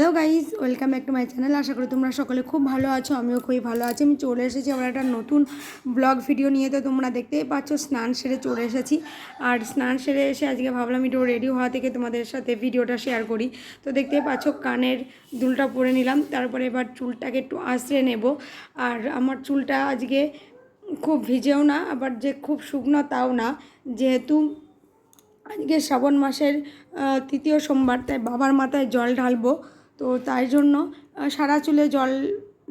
Hello guys welcome back to my channel আশা করি তোমরা সকলে খুব ভালো আছো, আমিও খুবই ভালো আছি। আমি চলে এসেছি আবার একটা নতুন ব্লগ ভিডিও নিয়ে। তো তোমরা দেখতেই পাচ্ছ, স্নান সেরে চলে এসেছি। আর স্নান সেরে এসে আজকে ভাবলাম একটু রেডি হওয়া থেকে তোমাদের সাথে ভিডিওটা শেয়ার করি। তো দেখতেই পাচ্ছ, কানের দুলটা পরে নিলাম। তারপরে এবার চুলটাকে একটু আঁচড়ে নেব। আর আমার চুলটা আজকে খুব ভিজেও না, আবার যে খুব শুকনো তাও না। যেহেতু আজকে শ্রাবণ মাসের তৃতীয় সোমবার, তাই বাবার মাথায় জল ঢালবো। তো তাই জন্য সারা চুলে জল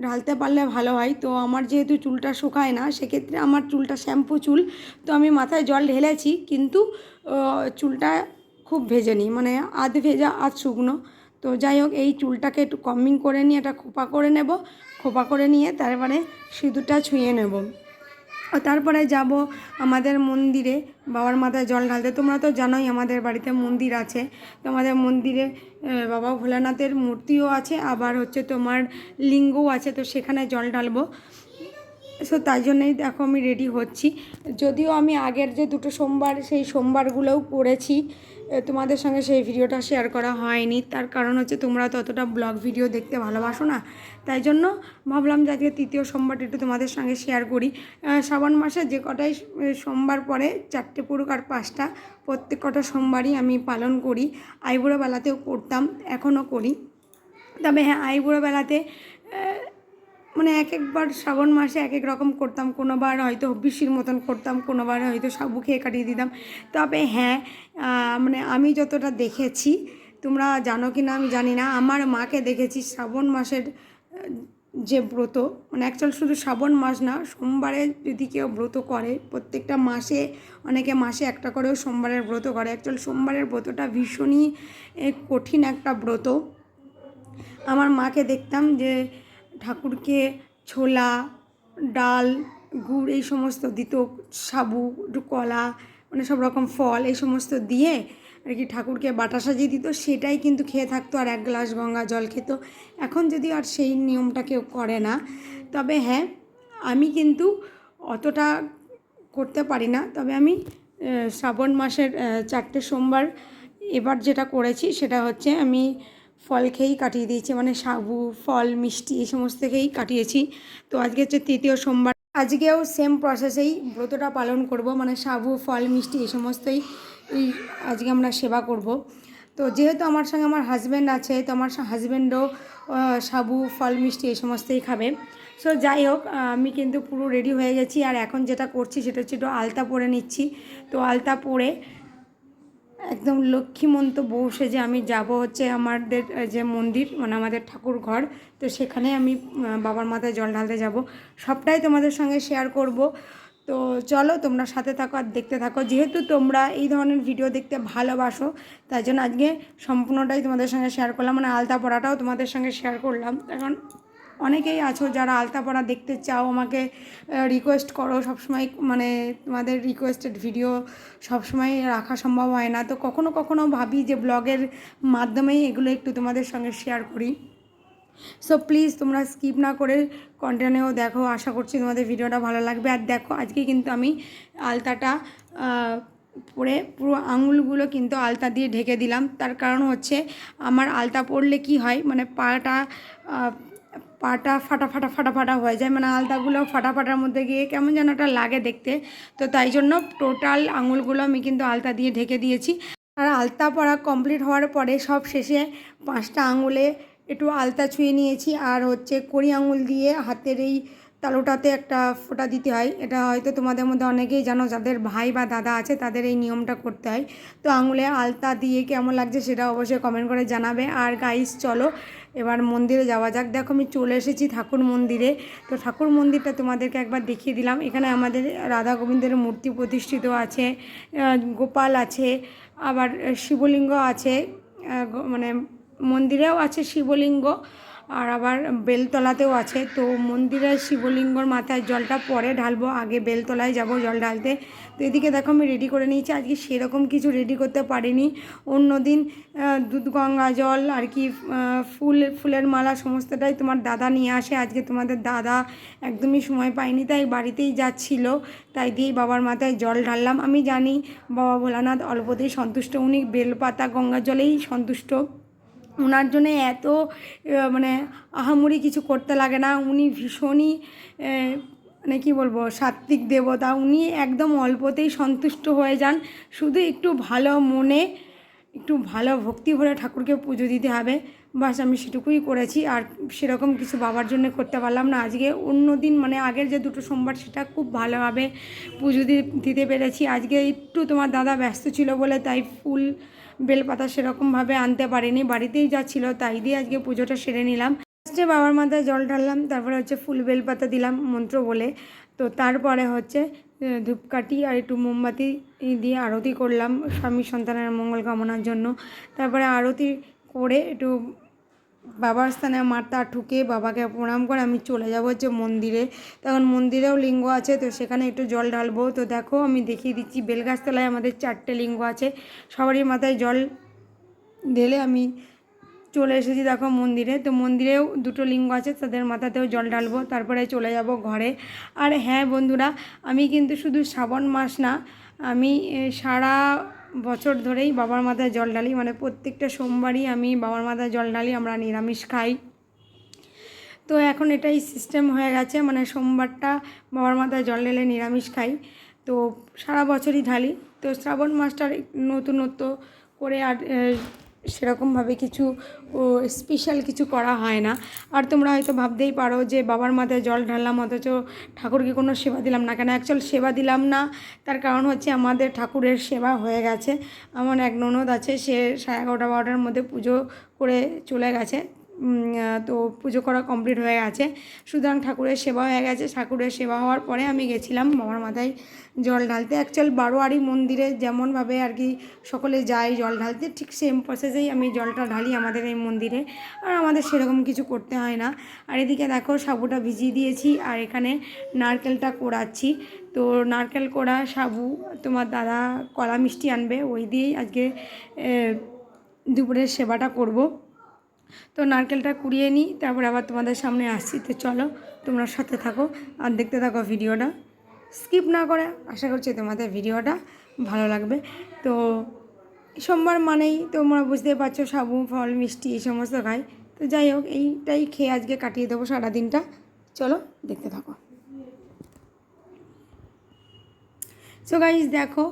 ঢালতে পারলে ভালো হয়। তো আমার যেহেতু চুলটা শুকায় না, সেক্ষেত্রে আমার চুলটা শ্যাম্পু চুল। তো আমি মাথায় জল ঢেলেছি, কিন্তু চুলটা খুব ভেজে নিই মানে আধ ভেজা, আধ শুকনো। তো যাই হোক, এই চুলটাকে একটু কমিং করে নিয়ে এটা খোপা করে নেব। খোপা করে নিয়ে তারপরে সিঁদুরটা ছুঁয়ে নেব। তারপরে যাব আমাদের মন্দিরে বাবার মাথায় জল ঢালতে। তোমরা তো জানোই আমাদের বাড়িতে মন্দির আছে। তোমাদের মন্দিরে বাবা ভোলানাথের মূর্তিও আছে আবার হচ্ছে তোমার লিঙ্গও আছে তো সেখানে জল ঢালবো। সো তাই জন্যই দেখো আমি রেডি হচ্ছি। যদিও আমি আগের যে দুটো সোমবার সেই সোমবারগুলোও এ, তোমাদের সঙ্গে সেই ভিডিওটা শেয়ার করা হয়নি। তার কারণ হচ্ছে তোমরা ততটা ব্লগ ভিডিও দেখতে ভালোবাসো না। তাই জন্য ভাবলাম যে আজকে তৃতীয় সোমবারটা একটু তোমাদের সঙ্গে শেয়ার করি। শ্রাবণ মাসে যে কটাই সোমবার পরে চারটে পুরুক আর পাঁচটা, প্রত্যেক কটা সোমবারই আমি পালন করি। আইবুড়ো বেলাতেও করতাম, এখনও করি। তবে হ্যাঁ আইবুড়ো বেলাতে মানে এক একবার শ্রাবণ মাসে এক এক রকম করতাম, কোনোবার হয়তো হব্বিসির মতন করতাম, কোনোবার হয়তো সাবু খেয়ে কাটিয়ে দিতাম। তবে হ্যাঁ মানে আমি যতটা দেখেছি, তোমরা জানো কি না আমি জানি না, আমার মাকে দেখেছি শ্রাবণ মাসের যে ব্রত মানে অ্যাকচুয়াল শুধু শ্রাবণ মাস না, সোমবারে যদি কেউ ব্রত করে, প্রত্যেকটা মাসে, অনেকে মাসে একটা করেও সোমবারের ব্রত করে। অ্যাকচুয়াল সোমবারের ব্রতটা ভীষণই কঠিন একটা ব্রত। আমার মাকে দেখতাম যে ঠাকুরকে ছোলা, ডাল, গুড়, এই সমস্ত দিত, সাবু একটু কলা মানে সব রকম ফল, এই সমস্ত দিয়ে আর কি ঠাকুরকে বাটা সাজিয়ে দিত। সেটাই কিন্তু খেয়ে থাকতো আর এক গ্লাস গঙ্গা জল খেত। এখন যদি আর সেই নিয়মটা কেউ করে না, তবে হ্যাঁ আমি কিন্তু অতটা করতে পারি না। তবে আমি শ্রাবণ মাসের চারটে সোমবার এবার যেটা করেছি সেটা হচ্ছে আমি ফল খেয়েই কাটিয়ে দিয়েছি মানে সাবু, ফল, মিষ্টি, এই সমস্ত খেয়েই কাটিয়েছি। তো আজকে হচ্ছে তৃতীয় সোমবার। আজকেও সেম প্রসেসেই ব্রতটা পালন করব মানে সাবু, ফল, মিষ্টি, এই সমস্তই আজকে আমরা সেবা করব। তো যেহেতু আমার সঙ্গে আমার হাজব্যান্ড আছে, তো আমার হাজব্যান্ডও সাবু, ফল, মিষ্টি এই সমস্তই খাবে। সো যাই হোক আমি কিন্তু পুরো রেডি হয়ে গেছি। আর এখন যেটা করছি সেটা হচ্ছে একটু আলতা পরে নিচ্ছি। তো আলতা পরে একদম লক্ষ্মীমন্ত বউ সেজে আমি যাব হচ্ছে আমাদের যে মন্দির মানে আমাদের ঠাকুর ঘর, তো সেখানে আমি বাবার মাথায় জল ঢালতে যাব। সবটাই তোমাদের সঙ্গে শেয়ার করব। তো চলো, তোমরা সাথে থাকো আর দেখতে থাকো। যেহেতু তোমরা এই ধরনের ভিডিও দেখতে ভালোবাসো, তাই জন্য আজকে সম্পূর্ণটাই তোমাদের সঙ্গে শেয়ার করলাম। মানে আলতা পড়াটাও তোমাদের সঙ্গে শেয়ার করলাম। এখন অনেকেই আছো যারা আলতা পড়া দেখতে চাও, আমাকে রিকোয়েস্ট করো। সবসময় মানে তোমাদের রিকোয়েস্টেড ভিডিও সবসময় রাখা সম্ভব হয় না। তো কখনো কখনো ভাবি যে ব্লগের মাধ্যমেই এগুলো একটু তোমাদের সঙ্গে শেয়ার করি। সো প্লিজ তোমরা স্কিপ না করে কন্টিনিউ দেখো। আশা করছি তোমাদের ভিডিওটা ভালো লাগবে। আর দেখো, আজকে কিন্তু আমি আলতাটা পরে পুরো আঙুলগুলো কিন্তু আলতা দিয়ে ঢেকে দিলাম। তার কারণ হচ্ছে, আমার আলতা পরলে কি হয়? মানে পাটা পাটা ফাটা ফাটা ফাটা ফাটা হয়ে যায়। মানে আলতাগুলো ফাটা ফাটার মধ্যে গিয়ে কেমন যেন একটা লাগে দেখতে। তো তাই জন্য টোটাল আঙুলগুলো আমি কিন্তু আলতা দিয়ে ঢেকে দিয়েছি। আর আলতা পরা কমপ্লিট হওয়ার পরে সব শেষে পাঁচটা আঙুলে একটু আলতা ছুঁয়ে নিয়েছি। আর হচ্ছে কড়ি আঙুল দিয়ে হাতের এই তালুটাতে একটা ফোঁটা দিতে হয়। এটা হয়তো তোমাদের মধ্যে অনেকেই জানো, যাদের ভাই বা দাদা আছে, তাদের এই নিয়মটা করতে হয়। তো আঙুলে আলতা দিয়ে কেমন লাগছে সেটা অবশ্যই কমেন্ট করে জানাবে। আর গাইস চলো, এবার মন্দিরে যাওয়া যাক। দেখো, আমি চলে এসেছি ঠাকুর মন্দিরে। তো ঠাকুর মন্দিরটা তোমাদেরকে একবার দেখিয়ে দিলাম। এখানে আমাদের রাধা গোবিন্দের মূর্তি প্রতিষ্ঠিত আছে গোপাল আছে, আবার শিবলিঙ্গ আছে মানে মন্দিরেও আছে শিবলিঙ্গ। আর আবার বেলতলাতেও আছে। তো মন্দিরের শিবলিঙ্গর মাথায় জলটা পরে ঢালবো, আগে বেলতলায় যাব জল ঢালতে। তো এদিকে দেখো আমি রেডি করে নিয়েছি, আজকে সেরকম কিছু রেডি করতে পারিনি। অন্য দিন দুধ, গঙ্গা, জল আর কি ফুল, ফুলের মালা সমস্তটাই তোমার দাদা নিয়ে আসে। আজকে তোমাদের দাদা একদমই সময় পায়নি, তাই বাড়িতেই যাচ্ছিল। তাই দিয়েই বাবার মাথায় জল ঢাললাম। আমি জানি বাবা ভোলানাথ অল্পতেই সন্তুষ্ট, উনি বেলপাতা, গঙ্গা জলেই সন্তুষ্ট। ওনার জন্যে এত মানে আহামরি কিছু করতে লাগে না। উনি ভীষণই মানে কী বলব সাত্বিক দেবতা। উনি একদম অল্পতেই সন্তুষ্ট হয়ে যান। শুধু একটু ভালো মনে, একটু ভালো ভক্তি ভরে ঠাকুরকে পুজো দিতে হবে। বাস আমি সেটুকুই করেছি। আর সেরকম কিছু বাবার জন্য করতে পারলাম না। আজকে অন্য দিন মানে আগের যে দুটো সোমবার, সেটা খুব ভালোভাবে পুজো দিতে পেরেছি। আজকে একটু তোমার দাদা ব্যস্ত ছিল বলে তাই ফুল বেলপাতা সেরকমভাবে আনতে পারিনি। বাড়িতেই যা ছিল তাই দিয়ে আজকে পুজোটা সেরে নিলাম। ফার্স্টে বাবার মাথায় জল ঢাললাম, তারপরে হচ্ছে ফুল বেলপাতা দিলাম মন্ত্র বলে। তো তারপরে হচ্ছে ধূপকাঠি আর একটু মোমবাতি দিয়ে আরতি করলাম স্বামী সন্তানের মঙ্গল কামনার জন্য। তারপরে আরতি করে একটু বাবার স্থানে মাথা ঠুকে বাবাকে প্রণাম করে আমি চলে যাব হচ্ছে মন্দিরে। তখন মন্দিরেও লিঙ্গ আছে, তো সেখানে একটু জল ঢালবো। তো দেখো, আমি দেখিয়ে দিচ্ছি, বেলগাছতলায় আমাদের চারটে লিঙ্গ আছে। সবারই মাথায় জল ঢেলে আমি চলে এসেছি দেখো মন্দিরে। তো মন্দিরেও দুটো লিঙ্গ আছে, তাদের মাথাতেও জল ঢালবো, তারপরে চলে যাব ঘরে। আর হ্যাঁ বন্ধুরা, আমি কিন্তু শুধু শ্রাবণ মাস না, আমি সারা বছর ধরেই বাবার মাথায় জল ঢালি মানে প্রত্যেকটা সোমবারই আমি বাবার মাথায় জল ঢালি, আমরা নিরামিষ খাই। তো এখন এটাই সিস্টেম হয়ে গেছে মানে সোমবারটা বাবার মাথায় জল ঢেলে নিরামিষ খাই। তো সারা বছরই ঢালি। তো শ্রাবণ মাসটার নতুনত্ব করে আর সেরকমভাবে কিছু স্পেশাল কিছু করা হয় না। আর তোমরা হয়তো ভাবতেই পারো যে বাবার মাথায় জল ঢাললাম, অথচ ঠাকুরকে কোনো সেবা দিলাম না। কেন অ্যাকচুয়াল সেবা দিলাম না, তার কারণ হচ্ছে আমাদের ঠাকুরের সেবা হয়ে গেছে। আমার এক ননদ আছে, সে সাড়ে এগারোটা, বারোটার মধ্যে পুজো করে চলে গেছে। তো পুজো করা কমপ্লিট হয়ে গেছে। সুতরাং ঠাকুরের সেবা হয়ে গেছে। ঠাকুরের সেবা হওয়ার পরে আমি গেছিলাম বাবার মাথায় জল ঢালতে। অ্যাকচুয়াল বারোয়ারি মন্দিরে যেমনভাবে আর কি সকলে যায় জল ঢালতে, ঠিক সেম প্রসেসেই আমি জলটা ঢালি আমাদের এই মন্দিরে। আর আমাদের সেরকম কিছু করতে হয় না। আর এদিকে দেখো, সাবুটা ভিজিয়ে দিয়েছি আর এখানে নারকেলটা কোড়াচ্ছি। তো নারকেল কোড়া, সাবু, তোমার দাদা কলা মিষ্টি আনবে, ওই দিয়েই আজকে দুপুরের সেবাটা করব। তো নারকেলটা কুড়িয়ে নিই, তারপর আবার তোমাদের সামনে আসছি। তো চলো, তোমরা সাথে থাকো আর দেখতে থাকো ভিডিওটা। স্কিপ না করে, আশা করছি তোমাদের ভিডিওটা ভালো লাগবে। তো সোমবার মানেই তোমরা বুঝতে পারছ, সাবু, ফল, মিষ্টি এই সমস্ত খাই। তো যাই হোক, এইটাই খেয়ে আজকে কাটিয়ে দেবো সারা দিনটা চলো, দেখতে থাকো। সো গাইজ দেখো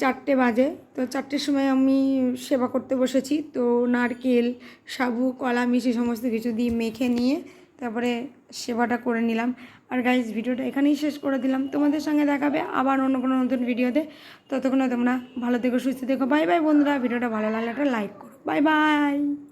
চারটে বাজে। তো চারটের সময় আমি সেবা করতে বসেছি। তো নারকেল, সাবু, কলা মিষ্টি সমস্ত কিছু দিয়ে মেখে নিয়ে তারপরে সেবাটা করে নিলাম। আর গাইজ ভিডিওটা এখানেই শেষ করে দিলাম। তোমাদের সঙ্গে দেখাবে আবার অন্য কোনো নতুন ভিডিওতে। ততক্ষণে তোমরা ভালো থেকো, সুস্থ থেকো। বাই বাই বন্ধুরা। ভিডিওটা ভালো লাগলে একটা লাইক করো। Bye bye